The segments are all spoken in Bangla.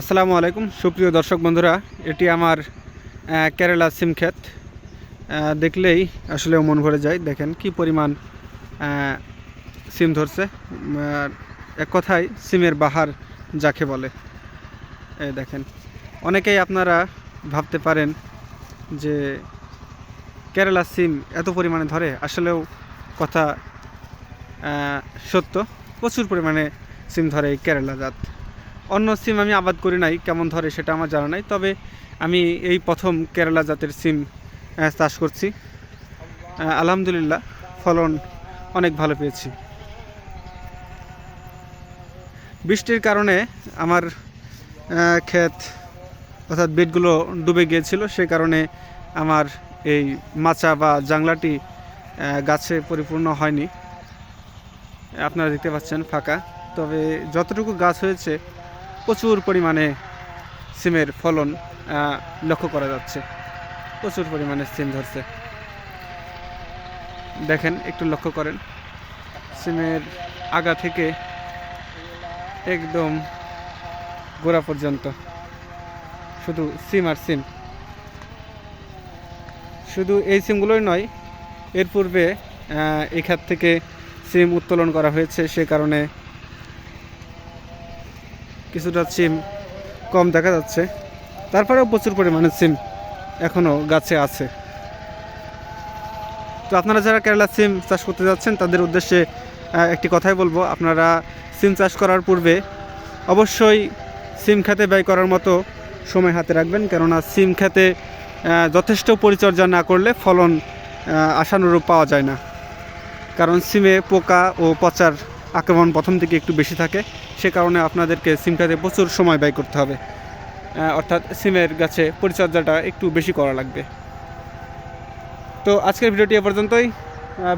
আসসালামু আলাইকুম। সুপ্রিয় দর্শক বন্ধুরা, এটি আমার কেরালা সিম ক্ষেত। দেখলেই আসলে মন ভরে যায়। দেখেন কি পরিমাণ সিম ধরছে। এক কথায় সিমের বাহার যাকে বলে। এই দেখেন, অনেকেই আপনারা ভাবতে পারেন যে কেরালা সিম এত পরিমাণে ধরে। আসলেও কথা সত্য। প্রচুর পরিমাণে সিম ধরে এই কেরালা জাত। অন্য সিম আমি আবাদ করি নাই, কেমন ধরে সেটা আমার জানা নাই, তবে আমি এই প্রথম কেরালা জাতের সিম চাষ করছি। আলহামদুলিল্লাহ, ফলন অনেক ভালো পেয়েছি। বৃষ্টির কারণে আমার ক্ষেত অর্থাৎ বেডগুলো ডুবে গিয়েছিল, সেই কারণে আমার এই মাচা বা জাংলাটি গাছে পরিপূর্ণ হয়নি। আপনারা দেখতে পাচ্ছেন ফাঁকা, তবে যতটুকু গাছ হয়েছে প্রচুর পরিমাণে সিমের ফলন লক্ষ্য করা যাচ্ছে। প্রচুর পরিমাণে সিম ধরছে। দেখেন, একটু লক্ষ্য করেন। সিমের আগা থেকে একদম গোড়া পর্যন্ত। শুধু সিম আর সিম। শুধু এই সিমগুলোই নয়, এর পূর্বে খাত থেকে সিম উত্তোলন করা হয়েছে, সে কারণে কিছুটা সিম কম দেখা যাচ্ছে। তারপরেও প্রচুর পরিমাণে সিম এখনও গাছে আছে। তো আপনারা যারা কেরালা সিম চাষ করতে যাচ্ছেন, তাদের উদ্দেশ্যে একটি কথাই বলব, আপনারা সিম চাষ করার পূর্বে অবশ্যই সিম খেতে ব্যয় করার মতো সময় হাতে রাখবেন। কেননা সিম খেতে যথেষ্ট পরিচর্যা না করলে ফলন আশানুরূপ পাওয়া যায় না। কারণ সিমে পোকা ও পচার আক্রমণ প্রথম থেকে একটু বেশি থাকে, সে কারণে আপনাদেরকে সিমটাতে প্রচুর সময় ব্যয় করতে হবে। অর্থাৎ সিমের গাছে পরিচর্যাটা একটু বেশি করা লাগবে। তো আজকের ভিডিওটি এ পর্যন্তই।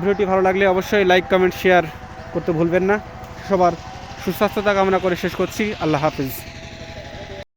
ভিডিওটি ভালো লাগলে অবশ্যই লাইক, কমেন্ট, শেয়ার করতে ভুলবেন না। সবার সুস্বাস্থ্যতা কামনা করে শেষ করছি। আল্লাহ হাফিজ।